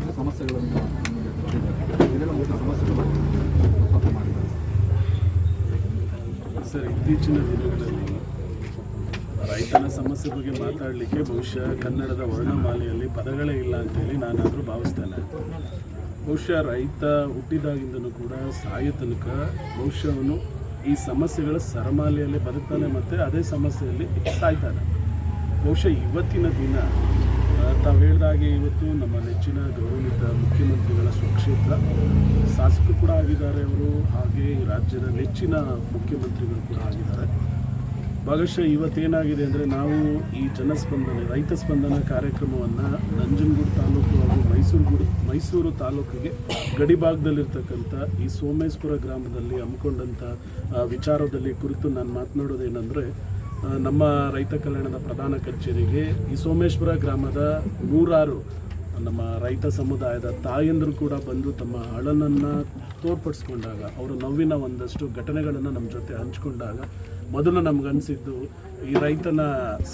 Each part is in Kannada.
ರೈತರದ್ದು ಸಮಸ್ಯೆಗಳನ್ನು. ಇದೆಲ್ಲ ಮುಖ್ಯ ಮಾಡಿದ್ದಾರೆ. ಸರ್, ಇತ್ತೀಚಿನ ದಿನಗಳಲ್ಲಿ ರೈತನ ಸಮಸ್ಯೆ ಬಗ್ಗೆ ಮಾತಾಡಲಿಕ್ಕೆ ಬಹುಶಃ ಕನ್ನಡದ ವರ್ಣಮಾಲೆಯಲ್ಲಿ ಪದಗಳೇ ಇಲ್ಲ ಅಂತೇಳಿ ನಾನಾದರೂ ಭಾವಿಸ್ತೇನೆ. ಬಹುಶಃ ರೈತ ಹುಟ್ಟಿದಾಗಿಂದನೂ ಕೂಡ ಸಾಯೋ ತನಕ ಬಹುಶಃ ಈ ಸಮಸ್ಯೆಗಳ ಸರಮಾಲೆಯಲ್ಲಿ ಬದುಕ್ತಾನೆ ಮತ್ತು ಅದೇ ಸಮಸ್ಯೆಯಲ್ಲಿ ಸಾಯ್ತಾನೆ. ಬಹುಶಃ ಇವತ್ತಿನ ದಿನ ತಾವು ಹೇಳಿದಾಗೆ ಇವತ್ತು ನಮ್ಮ ನೆಚ್ಚಿನ ಗೌರವಿತ ಮುಖ್ಯಮಂತ್ರಿಗಳ ಸ್ವಕ್ಷೇತ್ರ. ಶಾಸಕರು ಕೂಡ ಆಗಿದ್ದಾರೆ ಅವರು, ಹಾಗೆ ರಾಜ್ಯದ ನೆಚ್ಚಿನ ಮುಖ್ಯಮಂತ್ರಿಗಳು ಕೂಡ ಆಗಿದ್ದಾರೆ. ಭಾಗಶಃ ಇವತ್ತೇನಾಗಿದೆ ಅಂದರೆ ನಾವು ಈ ಜನಸ್ಪಂದನೆ, ರೈತ ಸ್ಪಂದನ ಕಾರ್ಯಕ್ರಮವನ್ನು ನಂಜನಗೂಡು ತಾಲೂಕು ಹಾಗೂ ಮೈಸೂರು ಗುಡು ಮೈಸೂರು ತಾಲೂಕಿಗೆ ಗಡಿಭಾಗದಲ್ಲಿರ್ತಕ್ಕಂಥ ಈ ಸೋಮೇಶ್ವರ ಗ್ರಾಮದಲ್ಲಿ ಹಮ್ಮಿಕೊಂಡಂಥ ವಿಚಾರದಲ್ಲಿ ಕುರಿತು ನಾನು ಮಾತನಾಡೋದೇನೆಂದರೆ ನಮ್ಮ ರೈತ ಕಲ್ಯಾಣದ ಪ್ರಧಾನ ಕಚೇರಿಗೆ ಈ ಸೋಮೇಶ್ವರ ಗ್ರಾಮದ ನೂರಾರು ನಮ್ಮ ರೈತ ಸಮುದಾಯದ ತಾಯಂದರು ಕೂಡ ಬಂದು ತಮ್ಮ ಅಳಲನ್ನು ತೋರ್ಪಡಿಸ್ಕೊಂಡಾಗ, ಅವರ ನೋವಿನ ಒಂದಷ್ಟು ಘಟನೆಗಳನ್ನು ನಮ್ಮ ಜೊತೆ ಹಂಚ್ಕೊಂಡಾಗ ಮೊದಲು ನಮಗನ್ಸಿದ್ದು ಈ ರೈತನ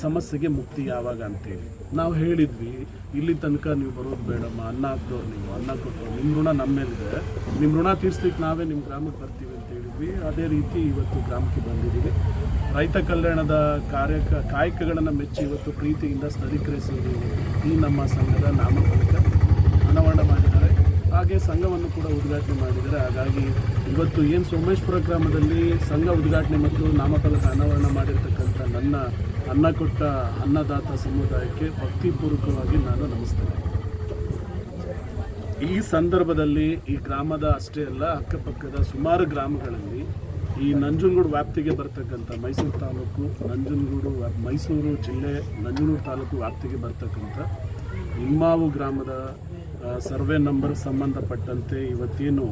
ಸಮಸ್ಯೆಗೆ ಮುಕ್ತಿ ಯಾವಾಗ ಅಂತೇಳಿ. ನಾವು ಹೇಳಿದ್ವಿ, ಇಲ್ಲಿ ತನಕ ನೀವು ಬರೋದು ಬೇಡಮ್ಮ, ಅನ್ನ ಹಾಕ್ದವ್ರು ನೀವು, ಅನ್ನ ಕೊಟ್ಟರು ನಿಮ್ಮ ಋಣ ನಮ್ಮ ಮೇಲಿದೆ. ನಿಮ್ಮ ಋಣ ತೀರ್ಸ್ಲಿಕ್ಕೆ ನಾವೇ ನಿಮ್ಮ ಗ್ರಾಮಕ್ಕೆ ಬರ್ತೀವಿ ಅಂತ ಹೇಳಿದ್ವಿ. ಅದೇ ರೀತಿ ಇವತ್ತು ಗ್ರಾಮಕ್ಕೆ ಬಂದಿದ್ದೀವಿ. ರೈತ ಕಲ್ಯಾಣದ ಕಾರ್ಯ ಕಾಯಕಗಳನ್ನು ಮೆಚ್ಚಿ ಇವತ್ತು ಪ್ರೀತಿಯಿಂದ ಸ್ಥಳೀಕರಿಸಿದ್ದೀವಿ. ಈ ನಮ್ಮ ಸಂಘದ ನಾಮಫಲಕ. ಅನಾವರಣ ಮಾಡಿದ್ದಾರೆ ಹಾಗೆ ಸಂಘವನ್ನು ಕೂಡ ಉದ್ಘಾಟನೆ ಮಾಡಿದ್ದಾರೆ. ಹಾಗಾಗಿ ಇವತ್ತು ಏನು ಸೋಮೇಶ್ವರ ಗ್ರಾಮದಲ್ಲಿ ಸಂಘ ಉದ್ಘಾಟನೆ ಮತ್ತು ನಾಮಫಲಕ ಅನಾವರಣ ಮಾಡಿರ್ತಕ್ಕಂಥ ನನ್ನ ಅನ್ನ ಕೊಟ್ಟ ಅನ್ನದಾತ ಸಮುದಾಯಕ್ಕೆ ಭಕ್ತಿಪೂರ್ವಕವಾಗಿ ನಾನು ನಮಿಸ್ತೇನೆ ಈ ಸಂದರ್ಭದಲ್ಲಿ ಈ ಗ್ರಾಮದ ಅಷ್ಟೇ ಅಲ್ಲ, ಅಕ್ಕಪಕ್ಕದ ಸುಮಾರು ಗ್ರಾಮಗಳಲ್ಲಿ ಈ ನಂಜನಗೂಡು ವ್ಯಾಪ್ತಿಗೆ ಬರ್ತಕ್ಕಂಥ ಮೈಸೂರು ತಾಲೂಕು, ನಂಜನಗೂಡು ಮೈಸೂರು ಜಿಲ್ಲೆ ನಂಜನಗೂಡು ತಾಲೂಕು ವ್ಯಾಪ್ತಿಗೆ ಬರ್ತಕ್ಕಂಥ ಇಮ್ಮಾವು ಗ್ರಾಮದ ಸರ್ವೆ ನಂಬರ್ ಸಂಬಂಧಪಟ್ಟಂತೆ ಇವತ್ತೇನು?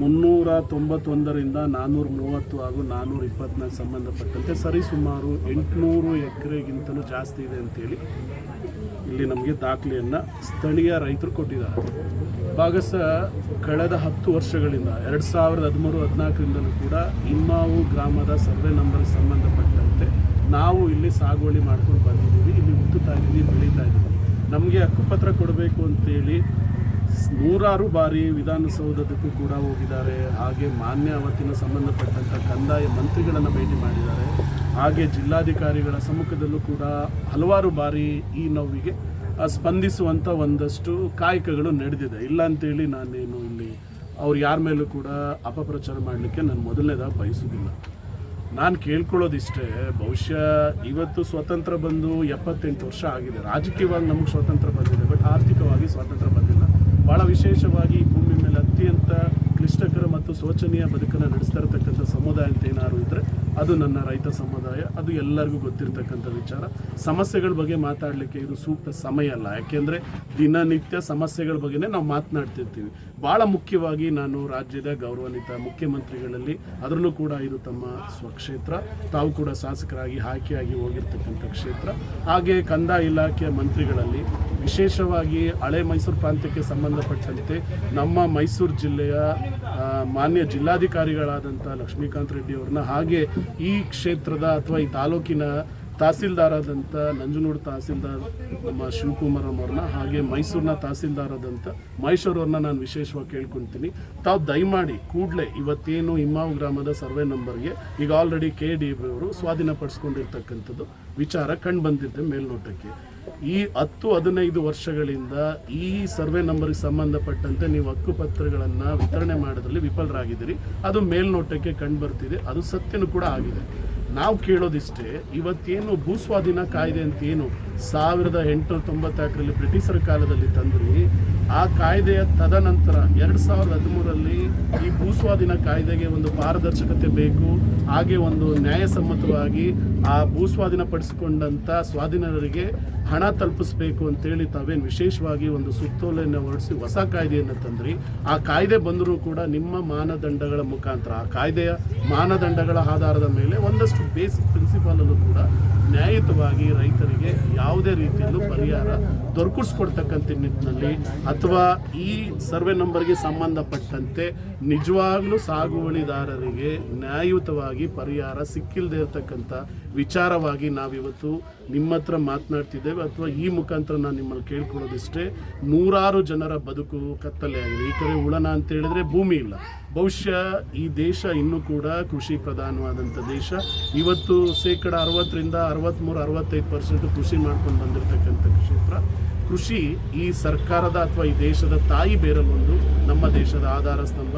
ಮುನ್ನೂರ ತೊಂಬತ್ತೊಂದರಿಂದ ನಾನ್ನೂರ ಮೂವತ್ತು ಹಾಗೂ ನಾನ್ನೂರ ಇಪ್ಪತ್ನಾಲ್ಕು ಸಂಬಂಧಪಟ್ಟಂತೆ ಸರಿಸುಮಾರು ಎಂಟುನೂರು ಎಕರೆಗಿಂತಲೂ ಜಾಸ್ತಿ ಇದೆ ಅಂತೇಳಿ ಇಲ್ಲಿ ನಮಗೆ ದಾಖಲೆಯನ್ನು ಸ್ಥಳೀಯ ರೈತರು ಕೊಟ್ಟಿದ್ದಾರೆ. ಭಾಗಸ ಕಳೆದ ಹತ್ತು ವರ್ಷಗಳಿಂದ, ಎರಡು ಸಾವಿರದ ಹದಿಮೂರು, ಹದಿನಾಲ್ಕರಿಂದಲೂ ಕೂಡ ಇಮ್ಮಾವು ಗ್ರಾಮದ ಸರ್ವೆ ನಂಬರ್ ಸಂಬಂಧಪಟ್ಟಂತೆ ನಾವು ಇಲ್ಲಿ ಸಾಗುವಳಿ ಮಾಡ್ಕೊಂಡು ಬಂದಿದ್ದೀವಿ. ಇಲ್ಲಿ ಉತ್ತುತ್ತಾ ಇದ್ದೀವಿ ಬೆಳೀತಾ ಇದ್ದೀವಿ ನಮಗೆ ಹಕ್ಕುಪತ್ರ ಕೊಡಬೇಕು ಅಂತೇಳಿ ನೂರಾರು ಬಾರಿ ವಿಧಾನಸೌಧದಕ್ಕೂ ಕೂಡ ಹೋಗಿದ್ದಾರೆ. ಹಾಗೆ ಮಾನ್ಯ ಅವತ್ತಿನ ಸಂಬಂಧಪಟ್ಟಂಥ ಕಂದಾಯ ಮಂತ್ರಿಗಳನ್ನು ಭೇಟಿ ಮಾಡಿದ್ದಾರೆ. ಹಾಗೆ ಜಿಲ್ಲಾಧಿಕಾರಿಗಳ ಸಮ್ಮುಖದಲ್ಲೂ ಕೂಡ ಹಲವಾರು ಬಾರಿ ಈ ನೋವಿಗೆ ಸ್ಪಂದಿಸುವಂಥ ಒಂದಷ್ಟು ಕಾಯಕಗಳು ನಡೆದಿದೆ. ಇಲ್ಲ ಅಂತೇಳಿ ನಾನೇನು ಇಲ್ಲಿ ಅವ್ರು ಯಾರ ಮೇಲೂ ಕೂಡ ಅಪಪ್ರಚಾರ ಮಾಡಲಿಕ್ಕೆ ನಾನು ಮೊದಲನೇದಾಗಿ ಬಯಸುವುದಿಲ್ಲ. ನಾನು ಕೇಳ್ಕೊಳ್ಳೋದಿಷ್ಟೇ, ಬಹುಶಃ ಇವತ್ತು ಸ್ವತಂತ್ರ ಬಂದು ಎಪ್ಪತ್ತೆಂಟು ವರ್ಷ ಆಗಿದೆ. ರಾಜಕೀಯವಾಗಿ ನಮಗೆ ಸ್ವಾತಂತ್ರ್ಯ ಬಂದಿದೆ ಬಟ್ ಆರ್ಥಿಕವಾಗಿ ಸ್ವಾತಂತ್ರ್ಯ ಬಂದಿಲ್ಲ. ಭಾಳ ವಿಶೇಷವಾಗಿ ಭೂಮಿ ಮೇಲೆ ಅತ್ಯಂತ ಕ್ಲಿಷ್ಟಕರ ಮತ್ತು ಶೋಚನೀಯ ಬದುಕನ್ನು ನಡೆಸ್ತಾ ಇರತಕ್ಕಂಥ ಸಮುದಾಯ ಅಂತ ಏನಾದ್ರು ಇದ್ದರೆ ಅದು ನನ್ನ ರೈತ ಸಮುದಾಯ, ಅದು ಎಲ್ಲರಿಗೂ ಗೊತ್ತಿರತಕ್ಕಂಥ ವಿಚಾರ. ಸಮಸ್ಯೆಗಳ ಬಗ್ಗೆ ಮಾತಾಡಲಿಕ್ಕೆ ಇದು ಸೂಕ್ತ ಸಮಯ ಅಲ್ಲ. ಯಾಕೆಂದರೆ ದಿನನಿತ್ಯ ಸಮಸ್ಯೆಗಳ ಬಗ್ಗೆನೇ ನಾವು ಮಾತನಾಡ್ತಿರ್ತೀವಿ. ಭಾಳ ಮುಖ್ಯವಾಗಿ ನಾನು ರಾಜ್ಯದ ಗೌರವಾನ್ವಿತ ಮುಖ್ಯಮಂತ್ರಿಗಳಲ್ಲಿ ಅದರಲ್ಲೂ ಕೂಡ ಇದು ತಮ್ಮ ಸ್ವಕ್ಷೇತ್ರ. ತಾವು ಕೂಡ ಶಾಸಕರಾಗಿ ಆಯ್ಕೆಯಾಗಿ ಹೋಗಿರ್ತಕ್ಕಂಥ ಕ್ಷೇತ್ರ. ಹಾಗೆ ಕಂದಾಯ ಇಲಾಖೆಯ ಮಂತ್ರಿಗಳಲ್ಲಿ ವಿಶೇಷವಾಗಿ ಹಳೆ ಮೈಸೂರು ಪ್ರಾಂತ್ಯಕ್ಕೆ ಸಂಬಂಧಪಟ್ಟಂತೆ ನಮ್ಮ ಮೈಸೂರು ಜಿಲ್ಲೆಯ ಮಾನ್ಯ ಜಿಲ್ಲಾಧಿಕಾರಿಗಳಾದಂಥ ಲಕ್ಷ್ಮೀಕಾಂತ್ ರೆಡ್ಡಿ ಅವ್ರನ್ನ ಹಾಗೆ ಈ ಕ್ಷೇತ್ರದ ಅಥವಾ ಈ ತಾಲೂಕಿನ ತಹಸೀಲ್ದಾರ್ ಆದಂಥ ನಂಜನಗೂಡು ತಹಸೀಲ್ದಾರ್ ನಮ್ಮ ಶಿವಕುಮಾರ್ ಅವ್ರನ್ನ ಹಾಗೆ ಮೈಸೂರಿನ ತಹಸೀಲ್ದಾರ್ ಆದಂಥ ಮಹೇಶ್ವರ್ ಅವ್ರನ್ನ ನಾನು ವಿಶೇಷವಾಗಿ ಕೇಳ್ಕೊಳ್ತೀನಿ ತಾವು ದಯಮಾಡಿ ಕೂಡಲೇ ಇವತ್ತೇನು ಇಮ್ಮಾವು ಗ್ರಾಮದ ಸರ್ವೆ ನಂಬರ್ಗೆ ಈಗ ಆಲ್ರೆಡಿ ಕೆ ಡಿ ಅವರು ಸ್ವಾಧೀನಪಡಿಸ್ಕೊಂಡಿರ್ತಕ್ಕಂಥದ್ದು ವಿಚಾರ ಕಂಡು ಬಂದಿದ್ದೆ ಮೇಲ್ನೋಟಕ್ಕೆ. ಈ ಹತ್ತು ಹದಿನೈದು ವರ್ಷಗಳಿಂದ ಈ ಸರ್ವೆ ನಂಬರ್ಗೆ ಸಂಬಂಧಪಟ್ಟಂತೆ ನೀವು ಹಕ್ಕುಪತ್ರಗಳನ್ನು ವಿತರಣೆ ಮಾಡೋದ್ರಲ್ಲಿ ವಿಫಲರಾಗಿದ್ದೀರಿ. ಅದು ಮೇಲ್ನೋಟಕ್ಕೆ ಕಂಡು ಬರ್ತಿದೆ. ಅದು ಸತ್ಯನೂ ಕೂಡ ಆಗಿದೆ. ನಾವು ಕೇಳೋದಿಷ್ಟೇ, ಇವತ್ತೇನು ಭೂಸ್ವಾಧೀನ ಕಾಯ್ದೆ ಅಂತ ಏನು ಸಾವಿರದ ಎಂಟುನೂರ ತೊಂಬತ್ತಾಕರಲ್ಲಿ ಬ್ರಿಟಿಷರ ಕಾಲದಲ್ಲಿ ತಂದ್ರಿ, ಆ ಕಾಯ್ದೆಯ ತದನಂತರ ಎರಡು ಸಾವಿರದ ಹದಿಮೂರರಲ್ಲಿ ಈ ಭೂಸ್ವಾಧೀನ ಕಾಯ್ದೆಗೆ ಒಂದು ಪಾರದರ್ಶಕತೆ ಬೇಕು, ಹಾಗೆ ಒಂದು ನ್ಯಾಯಸಮ್ಮತವಾಗಿ ಆ ಭೂಸ್ವಾಧೀನ ಪಡಿಸಿಕೊಂಡಂಥ ಸ್ವಾಧೀನರಿಗೆ ಹಣ ತಲುಪಿಸ್ಬೇಕು ಅಂತೇಳಿ ತಾವೇನು ವಿಶೇಷವಾಗಿ ಒಂದು ಸುತ್ತೋಲೆಯನ್ನು ಹೊರಡಿಸಿ ಹೊಸ ಕಾಯ್ದೆಯನ್ನು ತಂದ್ರಿ. ಆ ಕಾಯ್ದೆ ಬಂದರೂ ಕೂಡ ನಿಮ್ಮ ಮಾನದಂಡಗಳ ಮುಖಾಂತರ, ಆ ಕಾಯ್ದೆಯ ಮಾನದಂಡಗಳ ಆಧಾರದ ಮೇಲೆ ಒಂದಷ್ಟು ಬೇಸಿಕ್ ಪ್ರಿನ್ಸಿಪಾಲಲ್ಲೂ ಕೂಡ ನ್ಯಾಯಯುತವಾಗಿ ರೈತರಿಗೆ ಯಾವುದೇ ರೀತಿಯಲ್ಲೂ ಪರಿಹಾರ ದೊರಕಿಸ್ಕೊಡ್ತಕ್ಕಂಥ ನಿಟ್ಟಿನಲ್ಲಿ ಅಥವಾ ಈ ಸರ್ವೆ ನಂಬರ್ಗೆ ಸಂಬಂಧಪಟ್ಟಂತೆ ನಿಜವಾಗ್ಲೂ ಸಾಗುವಳಿದಾರರಿಗೆ ನ್ಯಾಯಯುತವಾಗಿ ಪರಿಹಾರ ಸಿಕ್ಕಿಲ್ಲದೆ ಇರತಕ್ಕಂಥ ವಿಚಾರವಾಗಿ ನಾವಿವತ್ತು ನಿಮ್ಮ ಹತ್ರ ಮಾತನಾಡ್ತಿದ್ದೇವೆ ಅಥವಾ ಈ ಮುಖಾಂತರ ನಾನು ನಿಮ್ಮಲ್ಲಿ ಕೇಳ್ಕೊಳ್ಳೋದಿಷ್ಟೇ ನೂರಾರು ಜನರ ಬದುಕು ಕತ್ತಲೆ ಆಗಿದೆ. ಈ ಕಡೆ ಉಳನ ಅಂತ ಹೇಳಿದ್ರೆ ಭೂಮಿ ಇಲ್ಲ. ಬಹುಶಃ ಈ ದೇಶ ಇನ್ನೂ ಕೂಡ ಕೃಷಿ ಪ್ರಧಾನವಾದಂಥ ದೇಶ. ಇವತ್ತು ಶೇಕಡ ಅರವತ್ತರಿಂದ ಅರವತ್ತ್ಮೂರು ಅರವತ್ತೈದು ಪರ್ಸೆಂಟ್ ಕೃಷಿ ಮಾಡ್ಕೊಂಡು ಬಂದಿರತಕ್ಕಂಥ ಕ್ಷೇತ್ರ. ಕೃಷಿ ಈ ಸರ್ಕಾರದ ಅಥವಾ ಈ ದೇಶದ ತಾಯಿ ಬೇರಲ್ಲೊಂದು, ನಮ್ಮ ದೇಶದ ಆಧಾರ ಸ್ತಂಭ,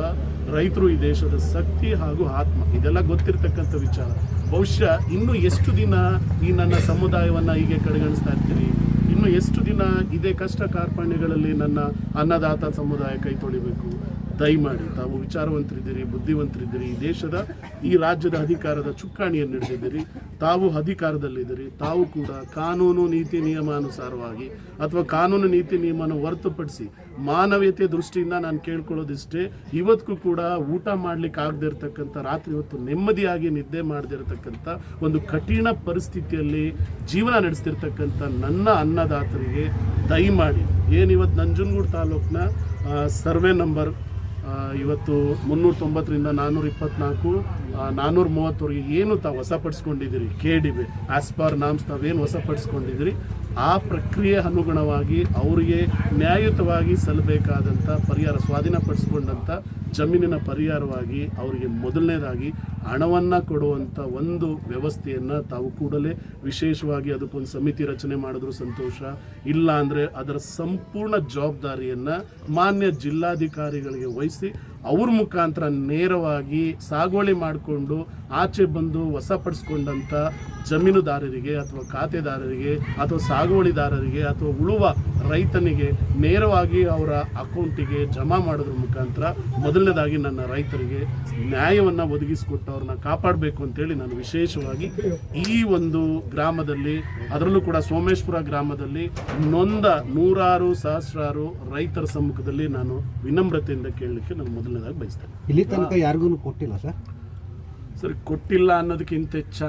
ರೈತರು ಈ ದೇಶದ ಶಕ್ತಿ ಹಾಗೂ ಆತ್ಮ, ಇದೆಲ್ಲ ಗೊತ್ತಿರತಕ್ಕಂಥ ವಿಚಾರ. ಬಹುಶಃ ಇನ್ನೂ ಎಷ್ಟು ದಿನ ಈ ನನ್ನ ಸಮುದಾಯವನ್ನು ಹೀಗೆ ಕಡೆಗಣಿಸ್ತಾ ಇರ್ತೀರಿ? ಇನ್ನು ಎಷ್ಟು ದಿನ ಇದೇ ಕಷ್ಟ ಕಾರ್ಪಣ್ಯಗಳಲ್ಲಿ ನನ್ನ ಅನ್ನದಾತ ಸಮುದಾಯ ಕೈ ತೊಳಿಬೇಕು? ದಯಮಾಡಿ, ತಾವು ವಿಚಾರವಂತರಿದ್ದೀರಿ, ಬುದ್ಧಿವಂತರಿದ್ದೀರಿ, ಈ ದೇಶದ, ಈ ರಾಜ್ಯದ ಅಧಿಕಾರದ ಚುಕ್ಕಾಣಿಯನ್ನು ಹಿಡಿದಿದ್ದೀರಿ. ತಾವು ಅಧಿಕಾರದಲ್ಲಿದ್ದೀರಿ, ತಾವು ಕೂಡ ಕಾನೂನು, ನೀತಿ, ನಿಯಮಾನುಸಾರವಾಗಿ ಅಥವಾ ಕಾನೂನು, ನೀತಿ ನಿಯಮನ ಹೊರತುಪಡಿಸಿ ಮಾನವೀಯತೆ ದೃಷ್ಟಿಯಿಂದ ನಾನು ಕೇಳ್ಕೊಳ್ಳೋದಿಷ್ಟೇ, ಇವತ್ತಿಗೂ ಕೂಡ ಊಟ ಮಾಡಲಿಕ್ಕೆ ಆಗದೆ ಇರತಕ್ಕಂಥ, ರಾತ್ರಿ ಹೊತ್ತು ನೆಮ್ಮದಿಯಾಗಿ ನಿದ್ದೆ ಮಾಡದಿರತಕ್ಕಂಥ ಒಂದು ಕಠಿಣ ಪರಿಸ್ಥಿತಿಯಲ್ಲಿ ಜೀವನ ನಡೆಸ್ತಿರ್ತಕ್ಕಂಥ ನನ್ನ ಅನ್ನದಾತರಿಗೆ ದಯಮಾಡಿ, ಏನಿವತ್ತು ನಂಜನಗೂಡು ತಾಲೂಕಿನ ಸರ್ವೆ ನಂಬರ್ ಇವತ್ತು ಮುನ್ನೂರ ತೊಂಬತ್ತರಿಂದ ನಾನ್ನೂರ ಇಪ್ಪತ್ನಾಲ್ಕು ನಾನ್ನೂರ ಮೂವತ್ತವರೆಗೆ ಏನು ತಾವು ವಶಪಡಿಸ್ಕೊಂಡಿದ್ದೀರಿ? K D B as per norms ತಾವೇನು ಪಡಿಸ್ಕೊಂಡಿದ್ದೀರಿ ಆ ಪ್ರಕ್ರಿಯೆ ಅನುಗುಣವಾಗಿ ಅವರಿಗೆ ನ್ಯಾಯಯುತವಾಗಿ ಸಲ್ಲಬೇಕಾದಂಥ ಪರಿಹಾರ, ಸ್ವಾಧೀನಪಡಿಸ್ಕೊಂಡಂಥ ಜಮೀನಿನ ಪರಿಹಾರವಾಗಿ ಅವರಿಗೆ ಮೊದಲನೇದಾಗಿ ಹಣವನ್ನು ಕೊಡುವಂಥ ಒಂದು ವ್ಯವಸ್ಥೆಯನ್ನು ತಾವು ಕೂಡಲೇ ವಿಶೇಷವಾಗಿ ಅದಕ್ಕೊಂದು ಸಮಿತಿ ರಚನೆ ಮಾಡಿದ್ರು ಸಂತೋಷ. ಇಲ್ಲ ಅಂದರೆ ಅದರ ಸಂಪೂರ್ಣ ಜವಾಬ್ದಾರಿಯನ್ನು ಮಾನ್ಯ ಜಿಲ್ಲಾಧಿಕಾರಿಗಳಿಗೆ ವಹಿಸಿ ಅವ್ರ ಮುಖಾಂತರ ನೇರವಾಗಿ ಸಾಗುವಳಿ ಮಾಡಿಕೊಂಡು ಆಚೆ ಬಂದು ವಶಪಡಿಸ್ಕೊಂಡಂಥ ಜಮೀನುದಾರರಿಗೆ ಅಥವಾ ಖಾತೆದಾರರಿಗೆ ಅಥವಾ ಸಾಗುವಳಿದಾರರಿಗೆ ಅಥವಾ ಉಳುವ ರೈತನಿಗೆ ನೇರವಾಗಿ ಅವರ ಅಕೌಂಟಿಗೆ ಜಮಾ ಮಾಡೋದ್ರ ಮುಖಾಂತರ ಮೊದಲನೇದಾಗಿ ನನ್ನ ರೈತರಿಗೆ ನ್ಯಾಯವನ್ನು ಒದಗಿಸಿಕೊಟ್ಟು ಅವ್ರನ್ನ ಕಾಪಾಡಬೇಕು ಅಂತೇಳಿ ನಾನು ವಿಶೇಷವಾಗಿ ಈ ಒಂದು ಗ್ರಾಮದಲ್ಲಿ ಅದರಲ್ಲೂ ಕೂಡ ಸೋಮೇಶ್ವರ ಗ್ರಾಮದಲ್ಲಿ ನೊಂದ ನೂರಾರು ಸಹಸ್ರಾರು ರೈತರ ಸಮ್ಮುಖದಲ್ಲಿ ನಾನು ವಿನಮ್ರತೆಯಿಂದ ಕೇಳಲಿಕ್ಕೆ ನಾನು ಮೊದಲನೇದಾಗಿ ಬಯಸ್ತೇನೆ. ಇಲ್ಲಿ ತನಕ ಯಾರಿಗೂ ಕೊಟ್ಟಿಲ್ಲ ಸರ್? ಸರಿ ಕೊಟ್ಟಿಲ್ಲ ಅನ್ನೋದಕ್ಕಿಂತ ಹೆಚ್ಚಾಗಿ